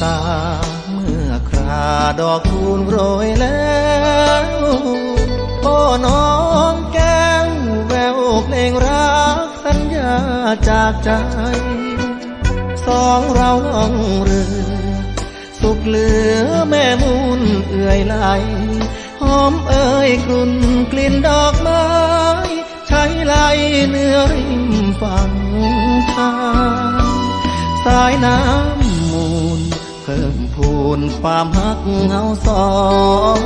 เมื่อคราดอกคูณโรยแล้วโอ้น้องแก้วแววเพลงรักสัญญาจากใจ สองเราล่องเรือ สุขเหลือแม่มูลเอื่อยไหลหอมเอ่ยกลุ่นกลิ่นดอกไม้ใช้ไหลเนื้อริมฝั่งทางสายน้ำ พิ่มพูนความฮักเงาสอง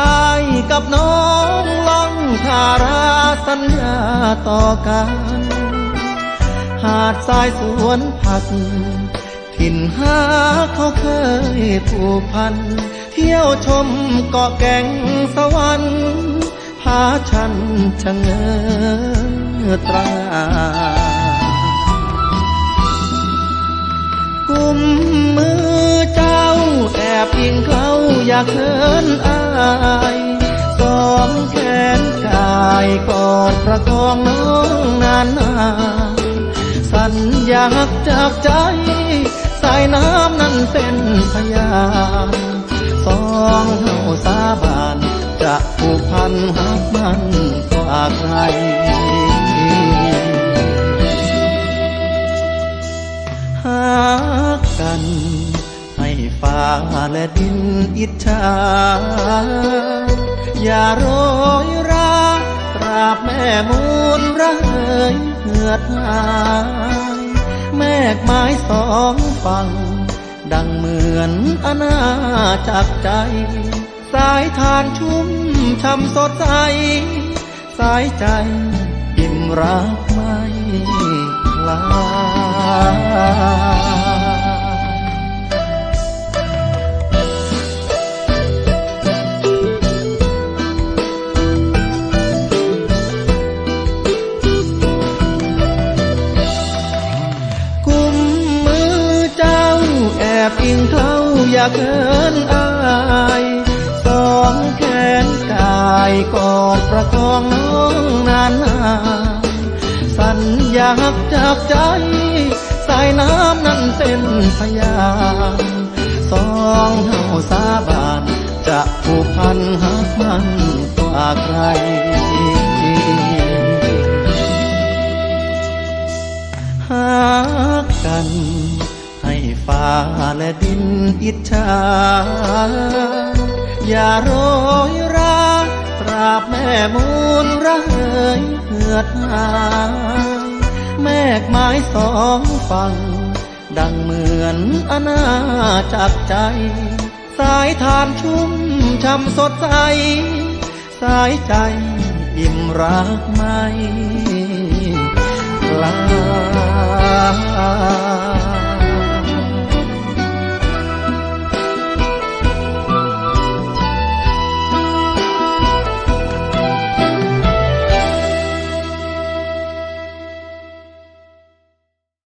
อายกับน้องล่องทาราสัญญาต่อกัน หาดทรายสวนผัก ถิ่นหาเขาเคยผูกพัน เที่ยวชมเกาะแก่งสวรรค์พาฉันชะเง้อตรา กุมมือเจ้าแอบยิงเขาอยากเขินอายสองแขนกายกอดประคองน้องนานนาสัญญาจากใจ สายน้ำนั้นเป็นพยานสองเฮาสาบานจะผูกพันหักมันกว่าใคร กัน ให้ฟ้าและดินอิจฉาอย่าโรยราตราบแม่มูลระเหยเหือดหายแมกไม้สองฝั่ง ดังเหมือนอาณาจักใจ สายทานชุ่มช่ำสดใส สายใจอิ่มรักไม่คลา เกินอายสองแขนกายกอดประคองน้องนานนานสัญญาจากใจ สายน้ำนั้นเป็นพยานสองเฮาสาบานจะผูกพันหักมันกว่าใครหากัน ฟ้าและดินอิจฉาอย่าโรยราตราบแม่มูลระเหยเหือดหายแมกไม้สองฝั่ง ดังเหมือนอาณาจักใจ สายทานชุ่มช่ำสดใส สายใจอิ่มรักไม่ลา